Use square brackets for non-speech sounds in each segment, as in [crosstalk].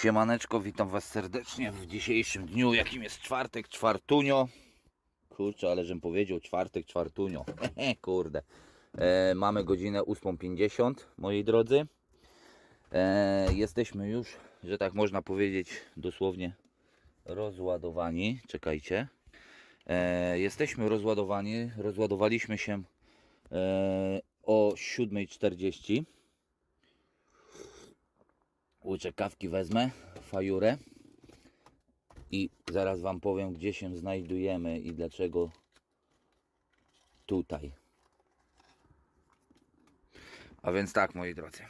Siemaneczko, witam Was serdecznie w dzisiejszym dniu, jakim jest czwartek, czwartunio. Kurczę, ale żem powiedział czwartek, czwartunio. [laughs] Kurde. E, mamy godzinę 8.50, moi drodzy. E, jesteśmy już, że tak można powiedzieć, dosłownie rozładowani. Czekajcie. E, jesteśmy rozładowani. Rozładowaliśmy się e, o 7.40. Łyczek kawki wezmę, fajurę i zaraz Wam powiem, gdzie się znajdujemy i dlaczego tutaj. A więc tak, moi drodzy.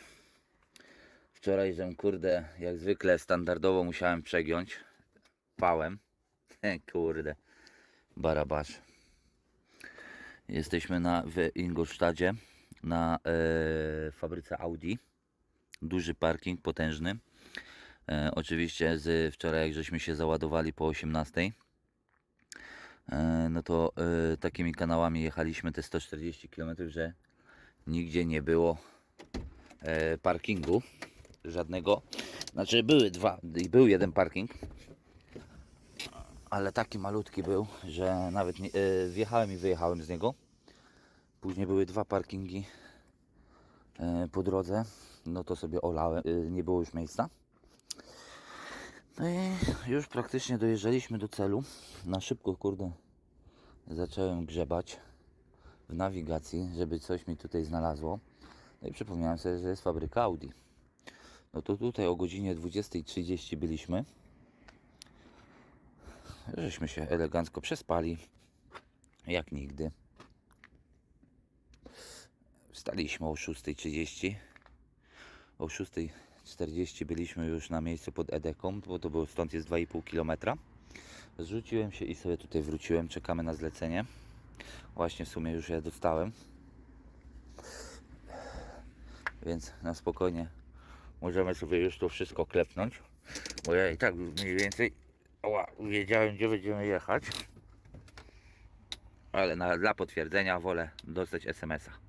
Wczoraj, żem kurde, jak zwykle standardowo musiałem przegiąć pałem. [laughs] kurde, barabasz. Jesteśmy na, w Ingolstadcie na e, fabryce Audi duży parking, potężny. E, oczywiście z wczoraj, jak żeśmy się załadowali po 18, e, no to e, takimi kanałami jechaliśmy te 140 km, że nigdzie nie było e, parkingu żadnego. Znaczy były dwa, był jeden parking, ale taki malutki był, że nawet nie, e, wjechałem i wyjechałem z niego. Później były dwa parkingi po drodze, no to sobie olałem, y, nie było już miejsca. No i już praktycznie dojeżdżaliśmy do celu. Na szybko, kurde, zacząłem grzebać w nawigacji, żeby coś mi tutaj znalazło. No i przypomniałem sobie, że jest fabryka Audi. No to tutaj o godzinie 20.30 byliśmy. Żeśmy się elegancko przespali, jak nigdy. Wstaliśmy o 6.30 o 6.40 byliśmy już na miejscu pod Edeką, bo to było stąd jest 2,5 km. Zrzuciłem się i sobie tutaj wróciłem. Czekamy na zlecenie. Właśnie w sumie już je dostałem. Więc na spokojnie możemy sobie już to wszystko klepnąć. Bo ja i tak mniej więcej oła, wiedziałem gdzie będziemy jechać. Ale na, dla potwierdzenia wolę dostać SMS-a.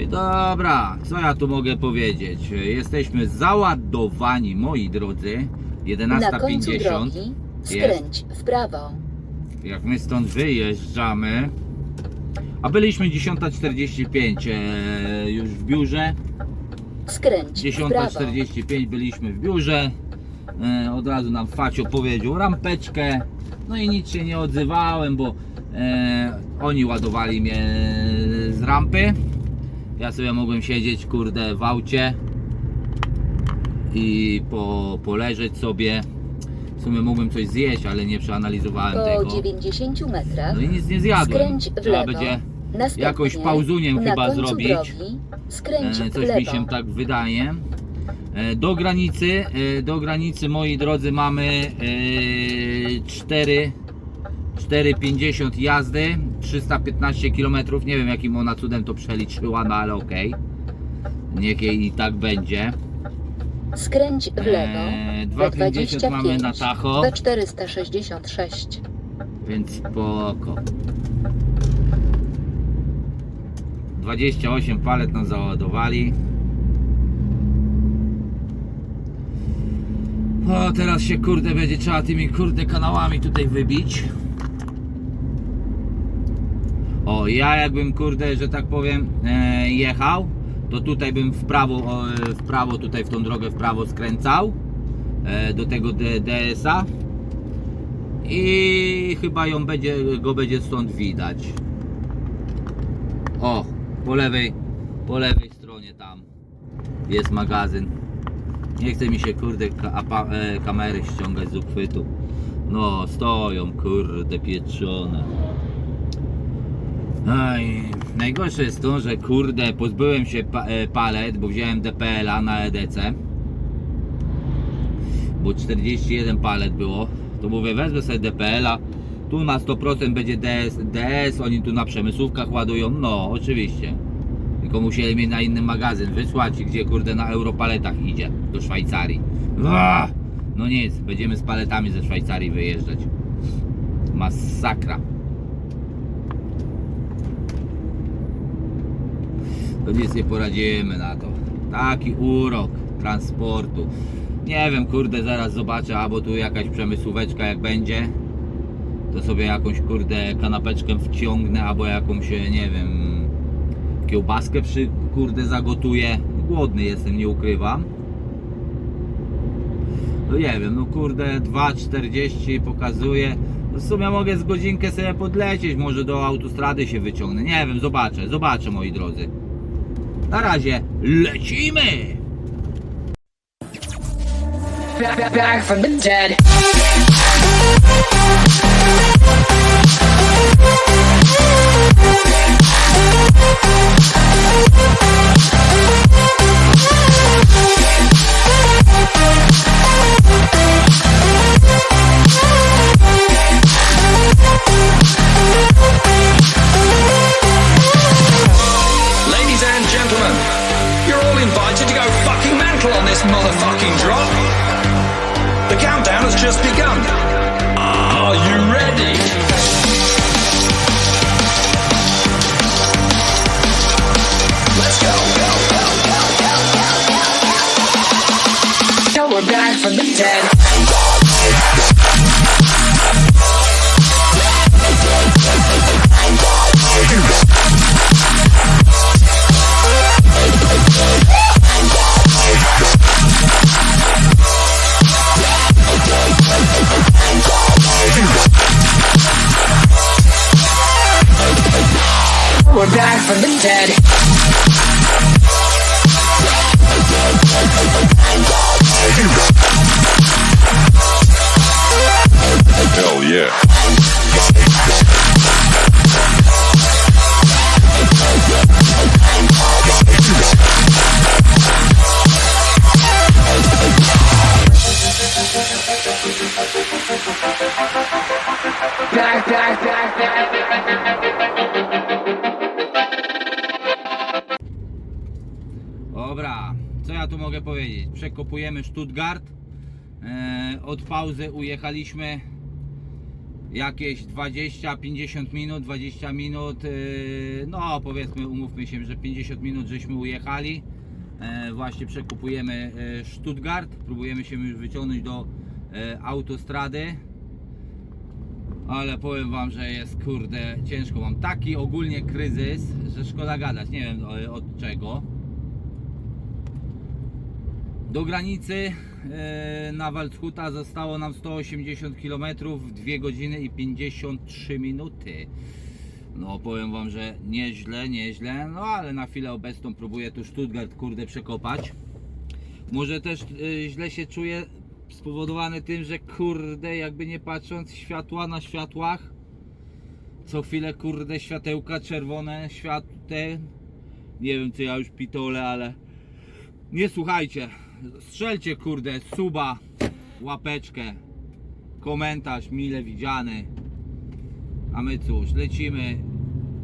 I Dobra, co ja tu mogę powiedzieć? Jesteśmy załadowani, moi drodzy. Na końcu 11.50. drogi skręć w prawo. Jak my stąd wyjeżdżamy. A byliśmy 10.45 e, już w biurze. Skręć w prawo. 10.45 byliśmy w biurze. E, od razu nam Facio powiedział rampeczkę. No i nic się nie odzywałem, bo e, oni ładowali mnie z rampy. Ja sobie mogłem siedzieć, kurde, w aucie i po, poleżeć sobie. W sumie mogłem coś zjeść, ale nie przeanalizowałem Po tego. 90 metrach No i nic nie zjadłem. skręć w Trzeba lewo. będzie Następnie jakoś pauzuniem na chyba końcu zrobić. drogi skręć E, w Coś lewo. mi się tak wydaje. E, Do granicy, e, do granicy moi drodzy mamy e, 4 4,50 jazdy, 315 km. Nie wiem jakim ona cudem to przeliczyła, no ale okej. Niech jej i tak będzie. Skręć w lewo. E, We 2,50 mamy na 25. tacho, We 466. więc spoko. 28 palet nam załadowali. O, teraz się kurde będzie trzeba tymi kurde kanałami tutaj wybić. Ja jakbym kurde, że tak powiem, e, jechał, to tutaj bym w prawo, e, w prawo tutaj w tą drogę w prawo skręcał e, do tego DS-a i chyba ją będzie, go będzie stąd widać. O, po lewej, po lewej stronie tam jest magazyn. Nie chce mi się kurde kamery ściągać z uchwytu. No, stoją kurde pieczone. Aj, najgorsze jest to, że kurde pozbyłem się pa, e, palet, bo wziąłem DPL-a na EDC. Bo 41 palet było. To mówię, wezmę sobie DPL-a. Tu na 100% będzie DS, DS, oni tu na przemysłówkach ładują. No, oczywiście. Tylko musieli mnie na inny magazyn wysłać, gdzie kurde na europaletach idzie do Szwajcarii. Ua! No nic, będziemy z paletami ze Szwajcarii wyjeżdżać. Masakra. To nic nie poradzimy na to. Taki urok transportu. Nie wiem, kurde, zaraz zobaczę, albo tu jakaś przemysłóweczka jak będzie. To sobie jakąś, kurde, kanapeczkę wciągnę, albo jakąś, nie wiem, kiełbaskę przy, kurde, zagotuję. Głodny jestem, nie ukrywam. No nie wiem, no kurde, 2,40 pokazuje. No w sumie mogę z godzinkę sobie podlecieć, może do autostrady się wyciągnę. Nie wiem, zobaczę, zobaczę moi drodzy. Na razie lecimy! back, from the dead. Back from the dead. Hell yeah. Back, back, back, back. Dobra, co ja tu mogę powiedzieć? Przekopujemy Stuttgart. E, od pauzy ujechaliśmy jakieś 20-50 minut, 20 minut, e, no powiedzmy, umówmy się, że 50 minut żeśmy ujechali. E, właśnie przekupujemy Stuttgart, próbujemy się już wyciągnąć do autostrady. Ale powiem wam, że jest kurde ciężko. Mam taki ogólnie kryzys, że szkoda gadać. Nie wiem od czego. Do granicy e, na Waldshuta zostało nam 180 km, 2 godziny i 53 minuty. No powiem wam, że nieźle, nieźle, no ale na chwilę obecną próbuję tu Stuttgart kurde przekopać. Może też e, źle się czuję spowodowane tym, że kurde jakby nie patrząc światła na światłach co chwilę kurde światełka czerwone, świat nie wiem czy ja już pitole, ale nie słuchajcie, strzelcie kurde suba, łapeczkę, komentarz mile widziany. A my cóż, lecimy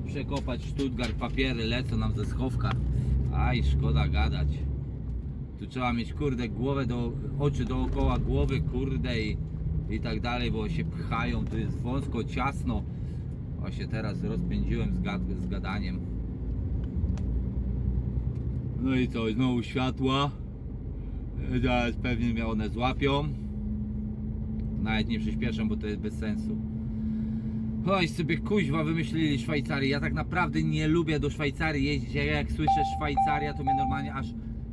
przekopać Stuttgart, papiery lecą nam ze schowka. Aj, szkoda gadać. Tu trzeba mieć kurde głowę do, oczy dookoła głowy kurde i, i tak dalej, bo się pchają, tu jest wąsko, ciasno. Właśnie teraz rozpędziłem z, gad, z gadaniem. No i co, znowu światła. Zaraz pewnie mnie one złapią. Nawet nie przyspieszam, bo to jest bez sensu. Oj, sobie kuźwa wymyślili Szwajcarię. Ja tak naprawdę nie lubię do Szwajcarii jeździć. Ja jak słyszę Szwajcaria, to mnie normalnie aż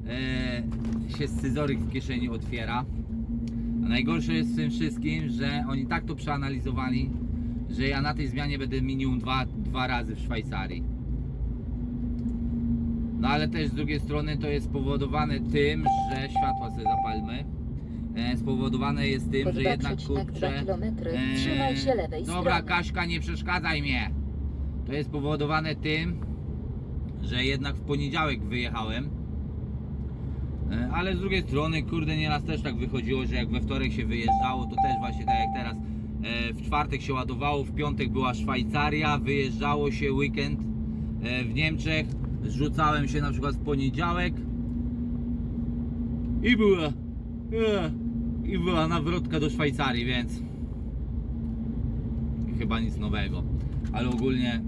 e, się scyzoryk w kieszeni otwiera. A najgorsze jest w tym wszystkim, że oni tak to przeanalizowali, że ja na tej zmianie będę minimum dwa, dwa razy w Szwajcarii. No ale też z drugiej strony to jest spowodowane tym, że światła sobie zapalmy. E, spowodowane jest tym, że jednak 2,2 kurczę. e, trzymaj się lewej Dobra, strony. Kaśka, nie przeszkadzaj mnie. To jest spowodowane tym, że jednak w poniedziałek wyjechałem. E, Ale z drugiej strony, kurde, nieraz też tak wychodziło, że jak we wtorek się wyjeżdżało, to też właśnie tak jak teraz e, w czwartek się ładowało, w piątek była Szwajcaria, wyjeżdżało się weekend e, w Niemczech, zrzucałem się na przykład w poniedziałek i była e, i była nawrotka do Szwajcarii, więc chyba nic nowego, ale ogólnie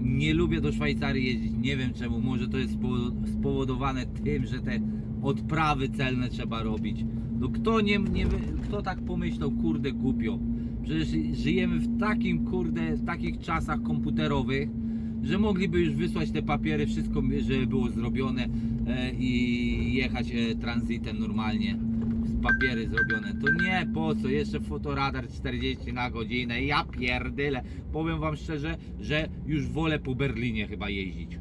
nie lubię do Szwajcarii jeździć, nie wiem czemu, może to jest spowo- spowodowane tym, że te odprawy celne trzeba robić, No kto nie, nie kto tak pomyślał, kurde głupio. Przecież żyjemy w takim kurde, w takich czasach komputerowych, że mogliby już wysłać te papiery, wszystko żeby było zrobione e, i jechać e, tranzytem normalnie. Papiery zrobione. To nie po co, jeszcze fotoradar 40 na godzinę. Ja pierdyle. Powiem wam szczerze, że już wolę po Berlinie chyba jeździć.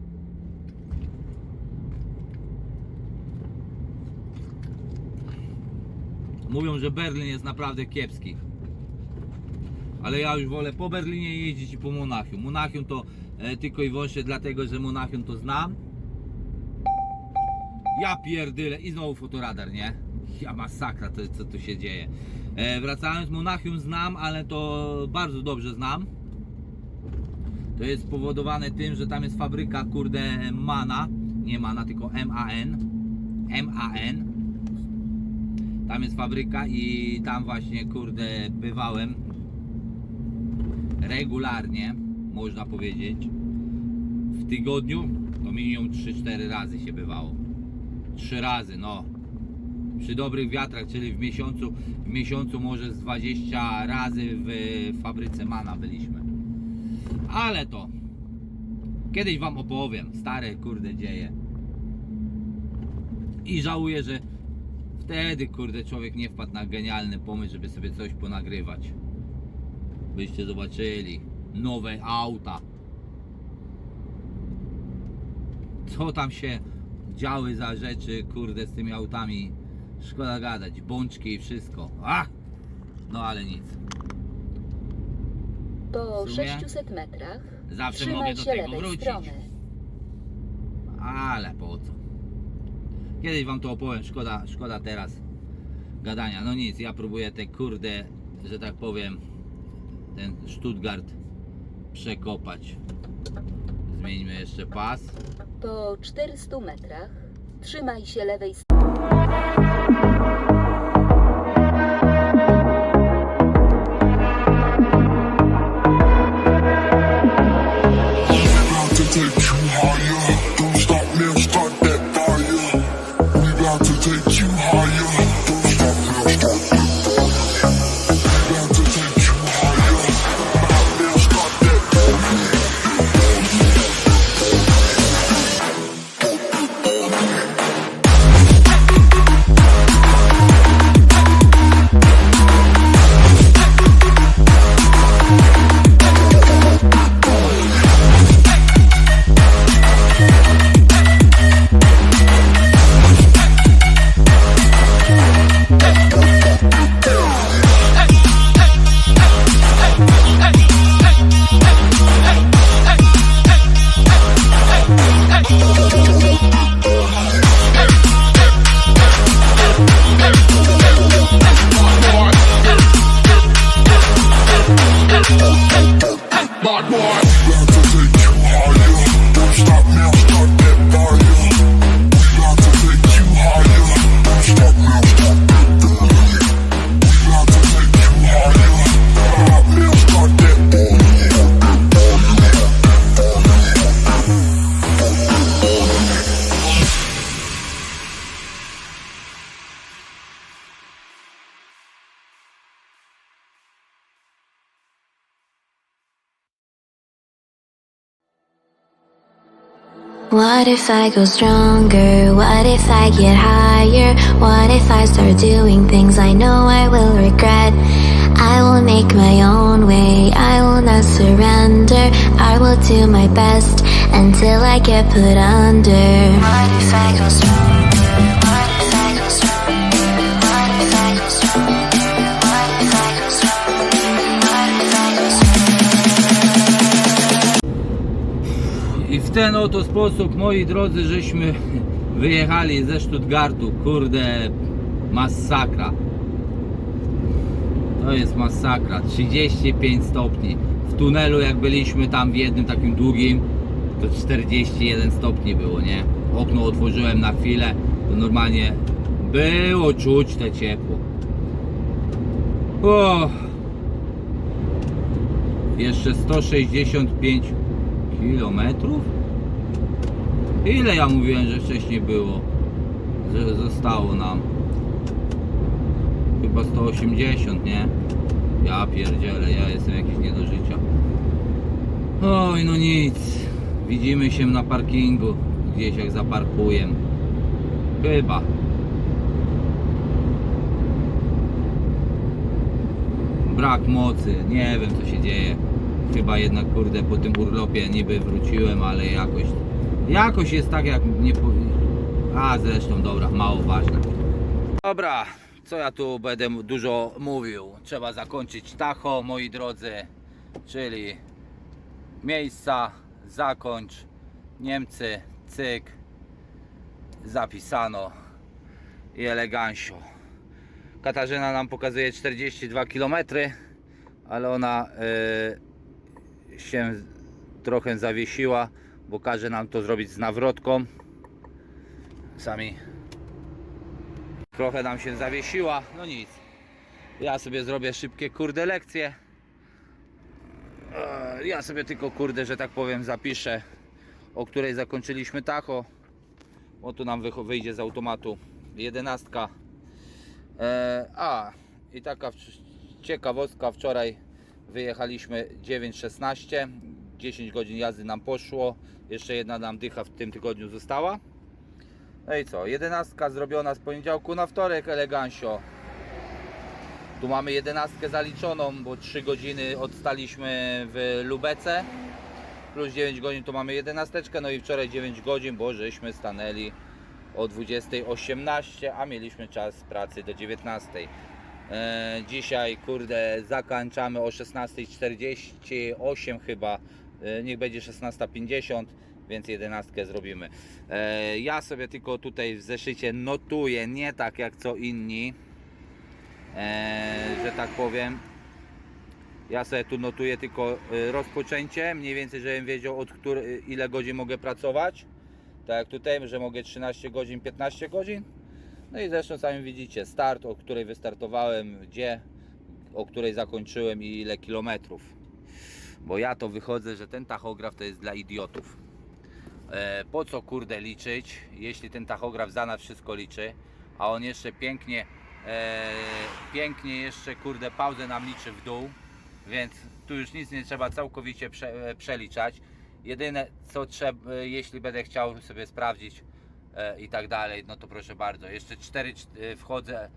Mówią, że Berlin jest naprawdę kiepski. Ale ja już wolę po Berlinie jeździć i po Monachium. Monachium to tylko i wyłącznie dlatego, że Monachium to znam. Ja pierdyle i znowu fotoradar, nie? Ja masakra, to co tu się dzieje. E, wracając, Monachium znam, ale to bardzo dobrze znam. To jest spowodowane tym, że tam jest fabryka, kurde, Mana. Nie Mana, tylko M-A-N. M-A-N. Tam jest fabryka i tam właśnie, kurde, bywałem regularnie, można powiedzieć. W tygodniu to minimum 3-4 razy się bywało. 3 razy, no. Przy dobrych wiatrach, czyli w miesiącu, w miesiącu może z 20 razy w fabryce Mana byliśmy. Ale to kiedyś wam opowiem, stare kurde dzieje. I żałuję, że wtedy kurde człowiek nie wpadł na genialny pomysł, żeby sobie coś ponagrywać. Byście zobaczyli nowe auta. Co tam się działy za rzeczy, kurde, z tymi autami. Szkoda gadać, bączki i wszystko. A! No ale nic. Po W sumie 600 metrach Zawsze trzymaj mogę do się tego lewej wrócić. strony. Ale po co? Kiedyś wam to opowiem, szkoda, szkoda teraz gadania. No nic, ja próbuję te kurde, że tak powiem, ten Stuttgart przekopać. Zmieńmy jeszcze pas. Po 400 metrach trzymaj się lewej strony. What if I go stronger? What if I get higher? What if I start doing things I know I will regret? I will make my own way, I will not surrender. I will do my best until I get put under. What if I go stronger? Ten oto sposób, moi drodzy, żeśmy wyjechali ze Stuttgartu. Kurde, masakra. To jest masakra. 35 stopni. W tunelu, jak byliśmy tam w jednym takim długim, to 41 stopni było, nie? Okno otworzyłem na chwilę, to normalnie było czuć te ciepło. O! Jeszcze 165 kilometrów? Ile ja mówiłem, że wcześniej było? Że zostało nam. chyba 180, nie? Ja pierdzielę, ja jestem jakiś nie do życia. Oj, no nic. Widzimy się na parkingu. Gdzieś jak zaparkuję. Chyba. Brak mocy. Nie wiem co się dzieje. Chyba jednak kurde po tym urlopie niby wróciłem, ale jakoś. Jakoś jest tak jak nie. A zresztą dobra, mało ważne. Dobra, co ja tu będę dużo mówił? Trzeba zakończyć Tacho, moi drodzy, czyli miejsca, zakończ, Niemcy, cyk, zapisano i elegancio. Katarzyna nam pokazuje 42 km, ale ona y, się trochę zawiesiła, bo każe nam to zrobić z nawrotką. Sami trochę nam się zawiesiła, no nic. Ja sobie zrobię szybkie kurde lekcje. E, Ja sobie tylko kurde, że tak powiem, zapiszę, o której zakończyliśmy tacho. O tu nam wyjdzie z automatu jedenastka. E, a i taka ciekawostka, wczoraj wyjechaliśmy 9.16, 10 godzin jazdy nam poszło, jeszcze jedna nam dycha w tym tygodniu została. No i co, jedenastka zrobiona z poniedziałku na wtorek, elegancio. Tu mamy jedenastkę zaliczoną, bo 3 godziny odstaliśmy w Lubece. Plus 9 godzin to mamy jedenasteczkę, no i wczoraj 9 godzin, bo żeśmy stanęli o 20.18, a mieliśmy czas pracy do 19. E, dzisiaj, kurde, zakończamy o 16.48 chyba, niech będzie 16.50, więc 11 zrobimy. E, ja sobie tylko tutaj w zeszycie notuję, nie tak jak co inni, e, że tak powiem. Ja sobie tu notuję tylko e, rozpoczęcie, mniej więcej, żebym wiedział od który, ile godzin mogę pracować. Tak jak tutaj, że mogę 13 godzin, 15 godzin. No i zresztą sami widzicie, start, o której wystartowałem, gdzie, o której zakończyłem i ile kilometrów. Bo ja to wychodzę, że ten tachograf to jest dla idiotów. E, po co kurde liczyć, jeśli ten tachograf za nas wszystko liczy, a on jeszcze pięknie, e, pięknie jeszcze kurde pauzę nam liczy w dół, więc tu już nic nie trzeba całkowicie prze, e, przeliczać. Jedyne co trzeba, e, jeśli będę chciał sobie sprawdzić e, i tak dalej, no to proszę bardzo. Jeszcze 4 e, wchodzę,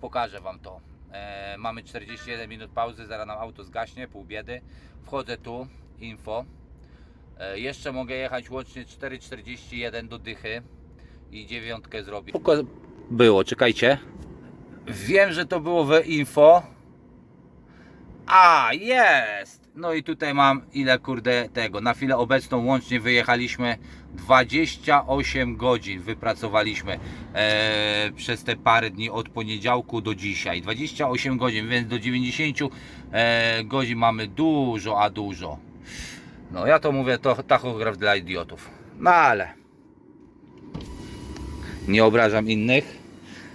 pokażę Wam to. E, mamy 41 minut pauzy, zaraz nam auto zgaśnie, pół biedy. Wchodzę tu, info. E, jeszcze mogę jechać łącznie 4,41 do dychy i dziewiątkę zrobić. Było, czekajcie. Wiem, że to było w info. A, jest! No i tutaj mam ile kurde tego. Na chwilę obecną łącznie wyjechaliśmy 28 godzin wypracowaliśmy e, przez te parę dni od poniedziałku do dzisiaj. 28 godzin, więc do 90 e, godzin mamy dużo, a dużo. No ja to mówię, to tachograf dla idiotów. No ale nie obrażam innych.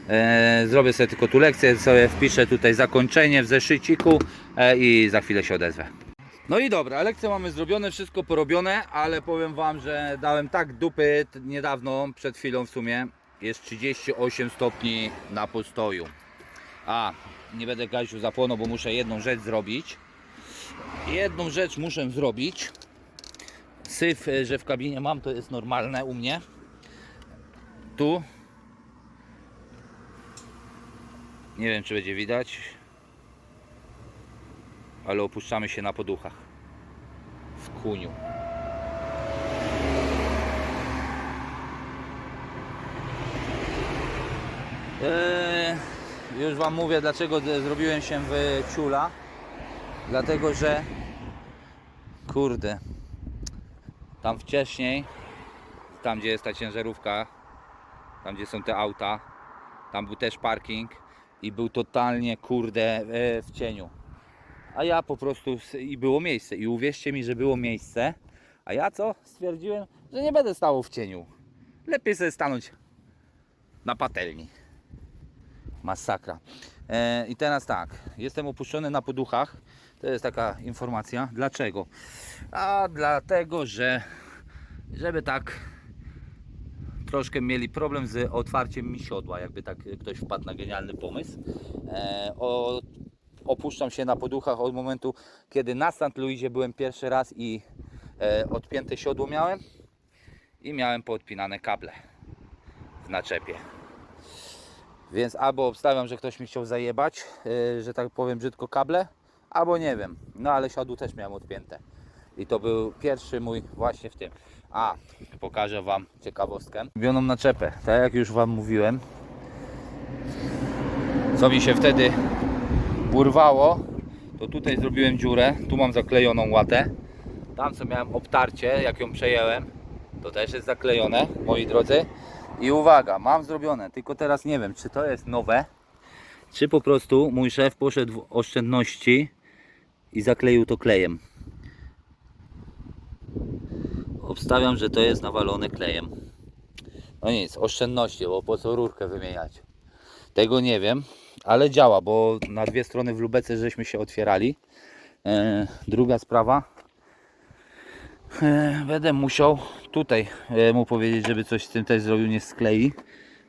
E, zrobię sobie tylko tu lekcję, sobie wpiszę tutaj zakończenie w zeszyciku e, i za chwilę się odezwę. No i dobra, lekcje mamy zrobione, wszystko porobione, ale powiem Wam, że dałem tak dupy niedawno, przed chwilą w sumie. Jest 38 stopni na postoju. A, nie będę gaziu zapłonął, bo muszę jedną rzecz zrobić. Jedną rzecz muszę zrobić. Syf, e, że w kabinie mam, to jest normalne u mnie. Tu. Nie wiem, czy będzie widać. Ale opuszczamy się na poduchach. W kuniu. Eee, już Wam mówię, dlaczego zrobiłem się w ciula. Dlatego, że kurde, tam wcześniej, tam gdzie jest ta ciężarówka, tam gdzie są te auta, tam był też parking i był totalnie kurde e, w cieniu. A ja po prostu i było miejsce. I uwierzcie mi, że było miejsce. A ja co? Stwierdziłem, że nie będę stał w cieniu. Lepiej sobie stanąć na patelni. Masakra. E, I teraz tak, jestem opuszczony na poduchach. To jest taka informacja. Dlaczego? A dlatego, że żeby tak troszkę mieli problem z otwarciem mi siodła, jakby tak ktoś wpadł na genialny pomysł. E, o, opuszczam się na poduchach od momentu, kiedy na St. Louisie byłem pierwszy raz i e, odpięte siodło miałem i miałem poodpinane kable w naczepie. Więc albo obstawiam, że ktoś mi chciał zajebać, e, że tak powiem brzydko kable, albo nie wiem. No ale siodło też miałem odpięte. I to był pierwszy mój właśnie w tym. A, pokażę Wam ciekawostkę. Robioną naczepę, tak jak już Wam mówiłem. Co mi się wtedy urwało, to tutaj zrobiłem dziurę. Tu mam zaklejoną łatę. Tam co miałem obtarcie, jak ją przejęłem, to też jest zaklejone, moi drodzy. I uwaga, mam zrobione, tylko teraz nie wiem, czy to jest nowe, czy po prostu mój szef poszedł w oszczędności i zakleił to klejem. Obstawiam, że to jest nawalone klejem. No nic, oszczędności, bo po co rurkę wymieniać? Tego nie wiem, ale działa, bo na dwie strony w lubece żeśmy się otwierali. E, druga sprawa. E, będę musiał tutaj e, mu powiedzieć, żeby coś z tym też zrobił, nie sklei,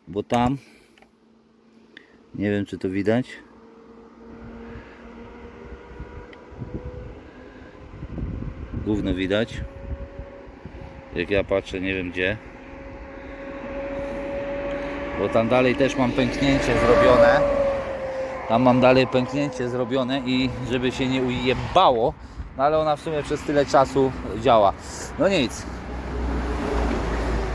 bo tam nie wiem, czy to widać. Gówno widać. Jak ja patrzę, nie wiem gdzie. Bo tam dalej też mam pęknięcie zrobione. Tam mam dalej pęknięcie zrobione i żeby się nie ujebało, no ale ona w sumie przez tyle czasu działa. No nic.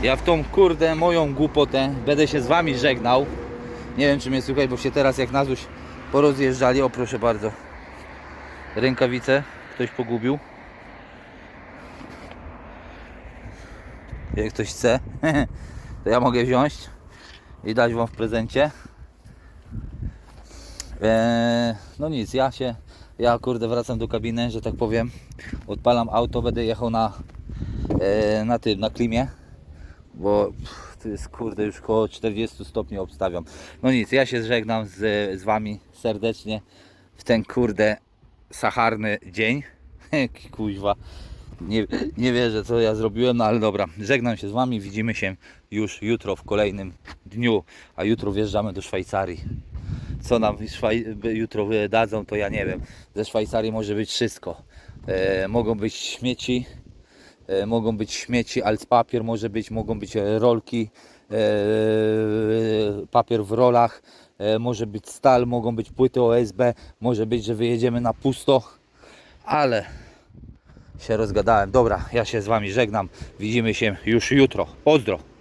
Ja w tą kurde moją głupotę będę się z wami żegnał. Nie wiem czy mnie słuchaj, bo się teraz jak na złość porozjeżdżali. O proszę bardzo. Rękawice ktoś pogubił. Jak ktoś chce, [laughs] to ja mogę wziąć i dać wam w prezencie. Eee, no nic, ja się, ja kurde wracam do kabiny, że tak powiem. Odpalam auto, będę jechał na, e, na tym, na klimie, bo pff, to jest kurde już koło 40 stopni obstawiam. No nic, ja się żegnam z, z wami serdecznie w ten kurde sacharny dzień. [laughs] Kuźwa. Nie, nie wierzę co ja zrobiłem, no ale dobra. Żegnam się z wami, widzimy się już jutro w kolejnym dniu, a jutro wjeżdżamy do Szwajcarii co nam jutro wydadzą, to ja nie wiem. Ze Szwajcarii może być wszystko. E, mogą być śmieci, e, mogą być śmieci, papier może być, mogą być e, rolki, e, papier w rolach, e, może być stal, mogą być płyty OSB, może być, że wyjedziemy na pusto, ale się rozgadałem. Dobra, ja się z Wami żegnam. Widzimy się już jutro. Pozdro!